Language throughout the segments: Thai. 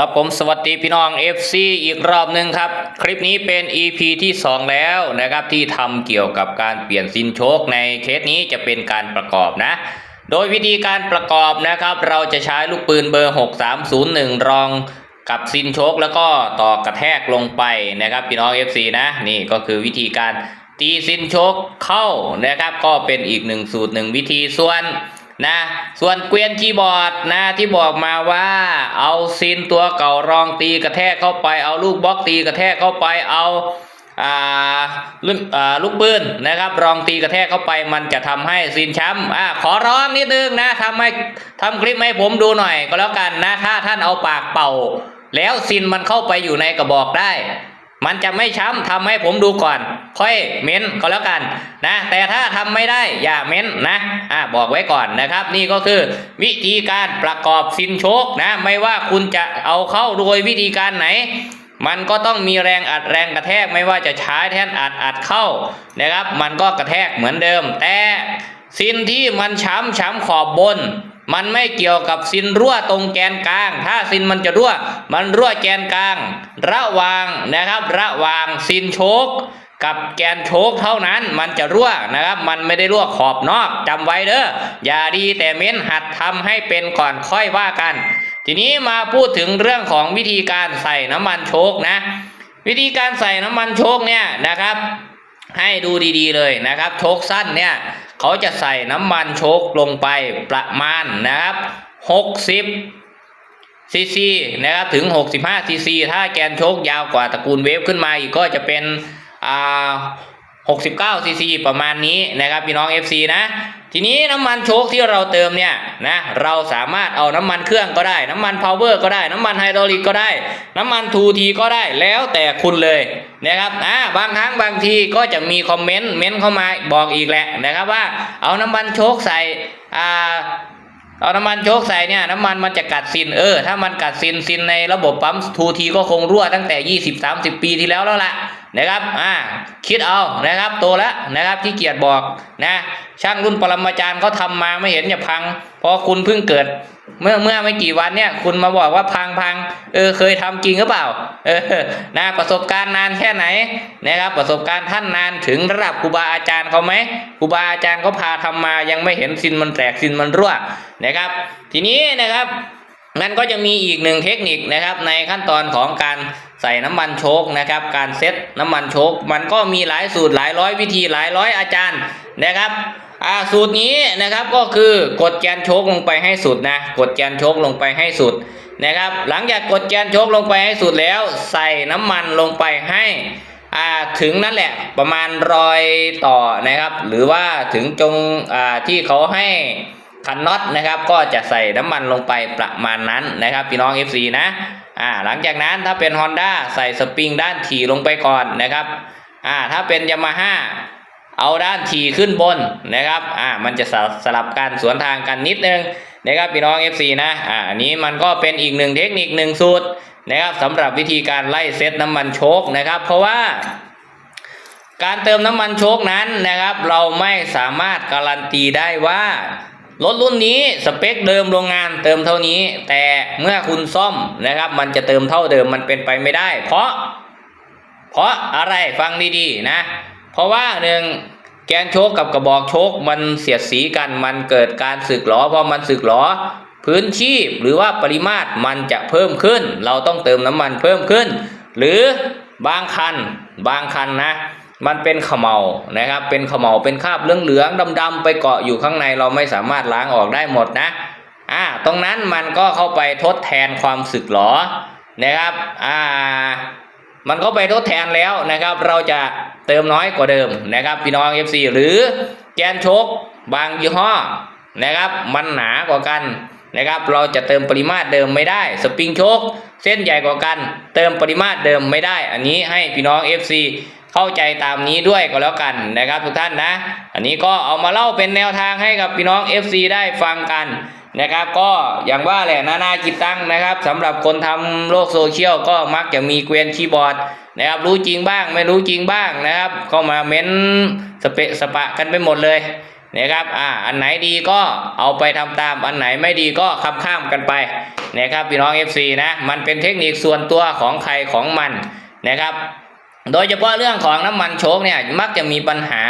ครับผมสวัสดีพี่น้อง FC อีกรอบหนึ่งครับ คลิปนี้เป็น EP ที่ 2 แล้วนะครับที่ทำเกี่ยวกับการเปลี่ยนซินโชคในเคสนี้จะเป็นการประกอบนะ โดยวิธีการประกอบนะครับ เราจะใช้ลูกปืนเบอร์ 6301 รองกับซินโชคแล้วก็ต่อกระแทกลงไปนะครับพี่น้อง FC นะนี่ก็คือวิธีการตีซินโชคเข้านะครับ ก็เป็นอีกหนึ่งสูตรหนึ่งวิธีส่วน นะ ส่วนเกวียนคีย์บอร์ดนะที่บอกมาว่าเอาซินตัวเก่ารองตีกระแทกเข้าไป เอาลูกบล็อกตีกระแทกเข้าไปเอาอ่าลูกอ่าลูกปืนนะครับ รองตีกระแทกเข้าไปมันจะทำให้ซินช้ำอ่าขอร้องนิดนึงนะทำให้ทำคลิปให้ผมดูหน่อยก็แล้วกันนะถ้าท่านเอาปากเป่า แล้วซินมันเข้าไปอยู่ในกระบอกได้ มันจะไม่ช้ำทำให้ผมดูก่อน ค่อยเม้นก็แล้วกันนะแต่ถ้าทำไม่ได้อย่าเม้นนะอ่าบอกไว้ก่อนนะครับ นี่ก็คือวิธีการประกอบซินโชคนะไม่ว่าคุณจะเอาเข้าโดยวิธีการไหน มันก็ต้องมีแรงอัดแรงกระแทกไม่ว่าจะใช้แท่นอัดอัดเข้านะครับ มันก็กระแทกเหมือนเดิม แต่ซินที่มันช้ำช้ำขอบบนมันไม่เกี่ยวกับซินรั่วตรงแกนกลาง ถ้าซินมันจะรั่ว มันรั่วแกนกลาง ระวางนะครับ ระวางซินโชก กับแกนโชกเท่านั้นมันจะรั่วนะครับ มันไม่ได้รั่วขอบนอกจำไว้เด้ออย่าดีแต่เม้นหัดทำให้เป็นก่อนค่อยว่ากัน ทีนี้มาพูดถึงเรื่องของวิธีการใส่น้ำมันโชกนะ วิธีการใส่น้ำมันโชกเนี่ยนะครับ ให้ดูดีๆเลยนะครับ โชกสั้นเนี่ยเขาจะใส่น้ำมันโชกลงไปประมาณนะครับ60ซีซีนะครับถึง 65ซีซีถ้าแกนโชกยาวกว่าตระกูลเวฟขึ้นมาอีกก็จะเป็น อ่า69ซีซีประมาณนี้นะครับพี่น้อง FC นะ ทีนี้น้ำมันโชคที่เราเติมเนี่ยนะเราสามารถเอาน้ำมันเครื่องก็ได้ น้ำมันพาวเวอร์ก็ได้ น้ำมันไฮดรอลิกก็ได้ น้ำมันทูทีก็ได้แล้วแต่คุณเลยนะครับอ่าบางครั้งบางทีก็จะมีคอมเมนต์เม้นเข้ามาบอกอีกแหละนะครับว่าเอาน้ำมันโชคใส่อ่าเอาน้ำมันโชคใส่เนี่ยน้ำมันมันจะกัดซินเออถ้ามันกัดซินซินในระบบปั๊มทูทีก็คงรั่วตั้งแต่ 20-30 ปีที่แล้วแล้วล่ะ นะครับอ่าคิดเอานะครับโตแล้วนะครับที่เกียรติบอกนะช่างรุ่นปรมาจารย์เขาทำมาไม่เห็นจะพังเพราะคุณเพิ่งเกิด เมื่อเมื่อไม่กี่วันเนี่ยคุณมาบอกว่าพังพังเออเคยทำจริงหรือเปล่าเออนะประสบการณ์นานแค่ไหนนะครับประสบการณ์ท่านนานถึงระดับครูบาอาจารย์เขาไหมครูบาอาจารย์เขาพาทำมายังไม่เห็นซินมันแตกซินมันรั่วนะครับ ทีนี้นะครับมันก็จะมีอีกหนึ่งเทคนิคนะครับในขั้นตอนของการ ใส่น้ำมันโชคนะครับ การเซ็ตน้ำมันโชคมันก็มีหลายสูตรหลายร้อยวิธีหลายร้อยอาจารย์นะครับอ่าสูตรนี้นะครับก็คือกดแกนโชกลงไปให้สุดนะกดแกนโชกลงไปให้สุดนะครับ หลังจากกดแกนโชกลงไปให้สุดแล้ว ใส่น้ำมันลงไปให้อ่าถึงนั่นแหละประมาณรอยต่อนะครับ หรือว่าถึงจงอ่าที่เขาให้คันน็อตนะครับ ก็จะใส่น้ำมันลงไปประมาณนั้นนะครับพี่น้อง FC นะ อ่าหลังจากนั้นถ้าเป็น Honda ใส่สปริงด้านถี่ลงไปก่อนนะครับอ่าถ้าเป็นยามาฮ่าเอาด้านทีขึ้นบนนะครับอ่ามันจะสสลับกันสวนทางกันนิดนึงนะครับพี่น้อง FC นะอ่าอันนี้มันก็เป็นอีกหนึ่งเทคนิคหนึ่งสูตรนะครับสำหรับวิธีการไล่เซตน้ำมันโชคนะครับ เพราะว่าการเติมน้ำมันโชคนั้นนะครับ เราไม่สามารถการันตีได้ว่า รถรุ่นนี้สเปคเดิมโรงงานเติมเท่านี้ แต่เมื่อคุณซ่อมนะครับ มันจะเติมเท่าเดิมมันเป็นไปไม่ได้ เพราะ เพราะอะไรฟังดีๆนะ เพราะว่าหนึ่งแกนโชกกับกระบอกโชกมันเสียดสีกันมันเกิดการสึกหรอพอมันสึกหรอพื้นที่หรือว่าปริมาตรมันจะเพิ่มขึ้น เราต้องเติมน้ำมันเพิ่มขึ้น หรือบางคันบางคันนะ มันเป็นเขมเมานะครับ เป็นเขมเมาเป็นคราบเหลืองๆดำๆไปเกาะอยู่ข้างในเราไม่สามารถล้างออกได้หมดนะอ่าตรงนั้นมันก็เข้าไปทดแทนความสึกหรอนะครับอ่ามันก็ไปทดแทนแล้วนะครับ เราจะเติมน้อยกว่าเดิมนะครับ พี่น้อง FC หรือแกนโชกบางยี่ห้อนะครับ มันหนากว่ากันนะครับ เราจะเติมปริมาตรเดิมไม่ได้ สปริงโชกเส้นใหญ่กว่ากัน เติมปริมาตรเดิมไม่ได้ อันนี้ให้พี่น้อง FC เข้าใจตามนี้ด้วยก็แล้วกันนะครับทุกท่านนะ อันนี้ก็เอามาเล่าเป็นแนวทางให้กับพี่น้อง FC ได้ฟังกันนะครับ ก็อย่างว่าแหละนานาจิตตั้งนะครับสำหรับคนทำโลกโซเชียลก็มักจะมีเกวียนคีย์บอร์ดนะครับรู้จริงบ้างไม่รู้จริงบ้างนะครับ เข้ามาเม้นสเปะสปะกันไปหมดเลยนะครับ อ่า อันไหนดีก็เอาไปทำตาม อันไหนไม่ดีก็ขับข้ามกันไปนะครับพี่น้อง FC นะ มันเป็นเทคนิคส่วนตัวของใครของมันนะครับ โดยเฉพาะเรื่องของน้ำมันโชคเนี่ยมักจะมีปัญหา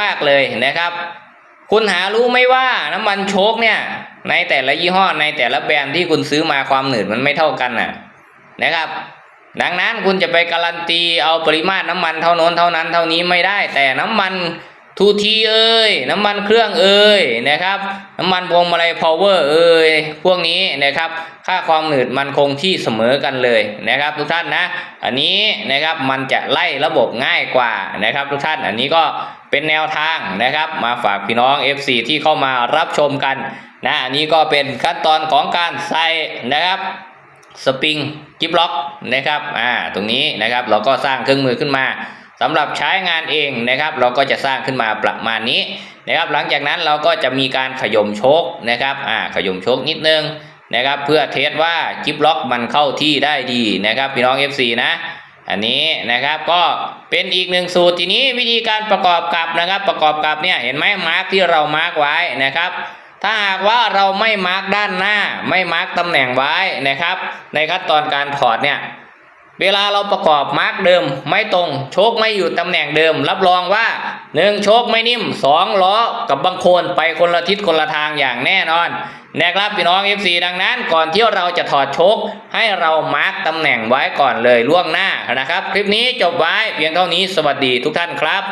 มากๆเลยนะครับ คุณหารู้ไหมว่าน้ำมันโชคเนี่ย ในแต่ละยี่ห้อในแต่ละแบรนด์ที่คุณซื้อมาความหนืดมันไม่เท่ากันน่ะนะครับ ดังนั้นคุณจะไปการันตีเอาปริมาตรน้ำมันเท่าโน้นเท่านั้นเท่านี้ไม่ได้ แต่น้ำมัน ทูทีเอ้ยน้ำมันเครื่องเอ้ยนะครับน้ำมันพวงมาลัยพาวเวอร์เอ้ยพวกนี้นะครับค่าความหนืดมันคงที่เสมอกันเลยนะครับ ทุกท่านนะ อันนี้นะครับมันจะไล่ระบบง่ายกว่านะครับ ทุกท่านอันนี้ก็เป็นแนวทางนะครับ มาฝากพี่น้อง FC ที่เข้ามารับชมกันนะอันนี้ก็เป็นขั้นตอนของการใส่นะครับสปริงกิฟล็อกนะครับอ่าตรงนี้นะครับเราก็สร้างเครื่องมือขึ้นมา สำหรับใช้งานเองนะครับ เราก็จะสร้างขึ้นมาประมาณนี้นะครับ หลังจากนั้นเราก็จะมีการขย่มโชคนะครับอ่าขย่มโชคนิดนึงนะครับ เพื่อเทสว่ากิฟล็อกมันเข้าที่ได้ดีนะครับพี่น้อง FC นะอันนี้นะครับก็เป็นอีกหนึ่งสูตรทีนี้วิธีการประกอบกับนะครับ ประกอบกับเนี่ยเห็นไหมมาร์กที่เรามาร์กไว้นะครับ ถ้าหากว่าเราไม่มาร์กด้านหน้า ไม่มาร์กตำแหน่งไว้นะครับ ในขั้นตอนการถอดเนี่ย เวลาเราประกอบมาร์กเดิมไม่ตรง โชคไม่อยู่ตำแหน่งเดิม รับรองว่าหนึ่งโชคไม่นิ่มสองล้อกับบางโคนไปคนละทิศคนละทางอย่างแน่นอนนะครับพี่น้อง FC ดังนั้นก่อนที่เราจะถอดโชคให้เรามาร์กตำแหน่งไว้ก่อนเลยล่วงหน้านะครับ คลิปนี้จบไว้เพียงเท่านี้สวัสดีทุกท่านครับ